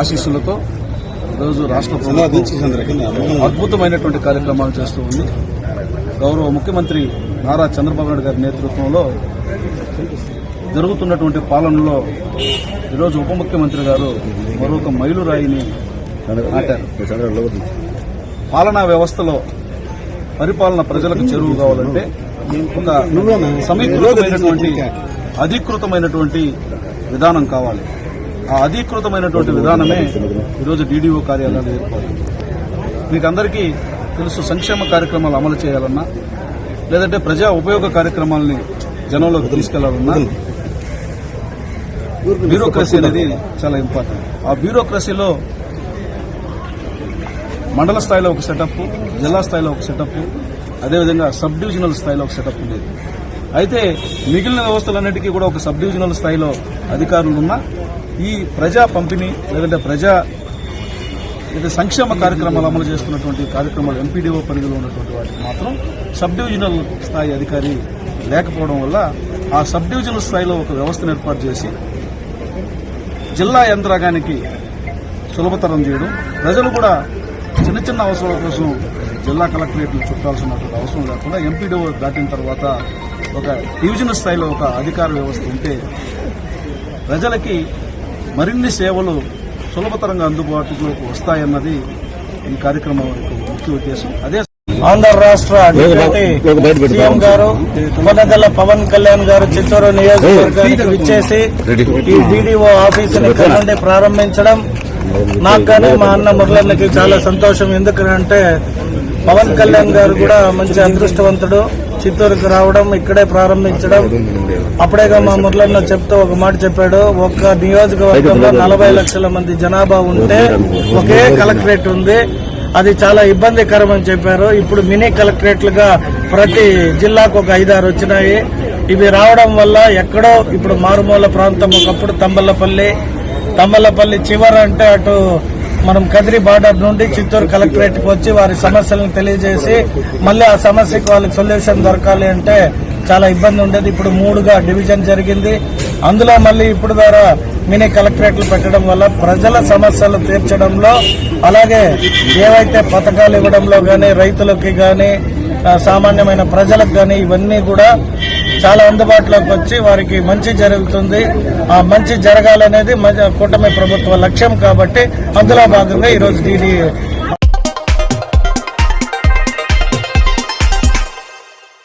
ఆశీస్సులతో ఈరోజు రాష్ట్ర ప్రభుత్వం అద్భుతమైనటువంటి కార్యక్రమాలు చేస్తూ ఉంది. గౌరవ ముఖ్యమంత్రి నారా చంద్రబాబు నాయుడు గారి నేతృత్వంలో జరుగుతున్నటువంటి పాలనలో ఈరోజు ఉప ముఖ్యమంత్రి గారు మరొక మైలురాయిని నాటారు. పాలనా వ్యవస్థలో పరిపాలన ప్రజలకు చెరువు కావాలంటే ఒక సమీకృతమైనటువంటి అధికృతమైనటువంటి విధానం కావాలి. ఆ అధీకృతమైనటువంటి విధానమే ఈరోజు డీడీఓ కార్యాలయాలు ఏర్పాటు. మీకు అందరికీ తెలుసు సంక్షేమ కార్యక్రమాలు అమలు చేయాలన్నా లేదంటే ప్రజా ఉపయోగ కార్యక్రమాలని జనంలోకి తీసుకెళ్ళాలన్నా బ్యూరోక్రసీ అనేది చాలా ఇంపార్టెంట్. ఆ బ్యూరోక్రసీలో మండల స్థాయిలో ఒక సెటప్ జిల్లా స్థాయిలో ఒక సెటప్ అదేవిధంగా సబ్ డివిజనల్ స్థాయిలో ఒక సెటప్ ఉండేది. అయితే మిగిలిన వ్యవస్థలన్నిటికీ కూడా ఒక సబ్ డివిజనల్ స్థాయిలో అధికారులు ఉన్నా ఈ ప్రజా పంపిణీ లేదంటే ప్రజా ఇది సంక్షేమ కార్యక్రమాలు అమలు చేస్తున్నటువంటి కార్యక్రమాలు ఎంపీడీఓ పరిధిలో ఉన్నటువంటి వాటికి మాత్రం సబ్ డివిజనల్ స్థాయి అధికారి లేకపోవడం వల్ల ఆ సబ్ డివిజనల్ స్థాయిలో ఒక వ్యవస్థను ఏర్పాటు చేసి జిల్లా యంత్రాంగానికి సులభతరం చేయడం ప్రజలు కూడా చిన్న చిన్న అవసరాల కోసం జిల్లా కలెక్టరేట్లు చుట్టాల్సినటువంటి అవసరం లేకుండా ఎంపీడీఓ దాటిన తర్వాత ఒక డివిజన్ స్థాయిలో ఒక అధికార వ్యవస్థ ఉంటే ప్రజలకి మరిన్ని సేవలు సులభతరంగా అందుబాటులోకి వస్తాయన్నది ఈ కార్యక్రమం ముఖ్య ఉద్దేశం. అదే ఆంధ్ర రాష్ట్ర సీఎం గారు కొనగల పవన్ కళ్యాణ్ గారు చిత్తూరు నియోజకవర్గానికి విచ్చేసి ఈ ఆఫీసుని ఇక్కడ నుండి ప్రారంభించడం నాకు కానీ మా అన్న మురళన్నకి చాలా సంతోషం. ఎందుకంటే పవన్ కళ్యాణ్ గారు కూడా మంచి అదృష్టవంతుడు. చిత్తూరుకు రావడం ఇక్కడే ప్రారంభించడం. అప్పుడేగా మా మురళన్న చెప్తూ ఒక మాట చెప్పాడు. ఒక్క నియోజకవర్గంలో నలభై లక్షల మంది జనాభా ఉంటే ఒకే కలెక్టరేట్ ఉంది. అది చాలా ఇబ్బందికరం అని చెప్పారు. ఇప్పుడు మినీ కలెక్టరేట్లుగా ప్రతి జిల్లాకు ఒక ఐదారు వచ్చినాయి. ఇవి రావడం వల్ల ఎక్కడో ఇప్పుడు మారుమూల ప్రాంతం ఒకప్పుడు తంబల్లపల్లి తమ్మలపల్లి చివర అంటే అటు మనం కదిరి బార్డర్ నుండి చిత్తూరు కలెక్టరేట్కి వచ్చి వారి సమస్యలను తెలియజేసి మళ్ళీ ఆ సమస్యకు వాళ్ళకి సొల్యూషన్ దొరకాలి అంటే చాలా ఇబ్బంది ఉండేది. ఇప్పుడు మూడుగా డివిజన్ జరిగింది. అందులో మళ్ళీ ఇప్పుడు ద్వారా మినీ కలెక్టరేట్లు పెట్టడం వల్ల ప్రజల సమస్యలు తీర్చడంలో అలాగే ఏవైతే పథకాలు ఇవ్వడంలో కానీ రైతులకి కానీ సామాన్యమైన ప్రజలకు కానీ ఇవన్నీ కూడా చాలా అందుబాటులోకి వచ్చి వారికి మంచి జరుగుతుంది. ఆ మంచి జరగాలనేది కూటమి ప్రభుత్వ లక్ష్యం కాబట్టి అందులో భాగంగా ఈరోజు డీడీ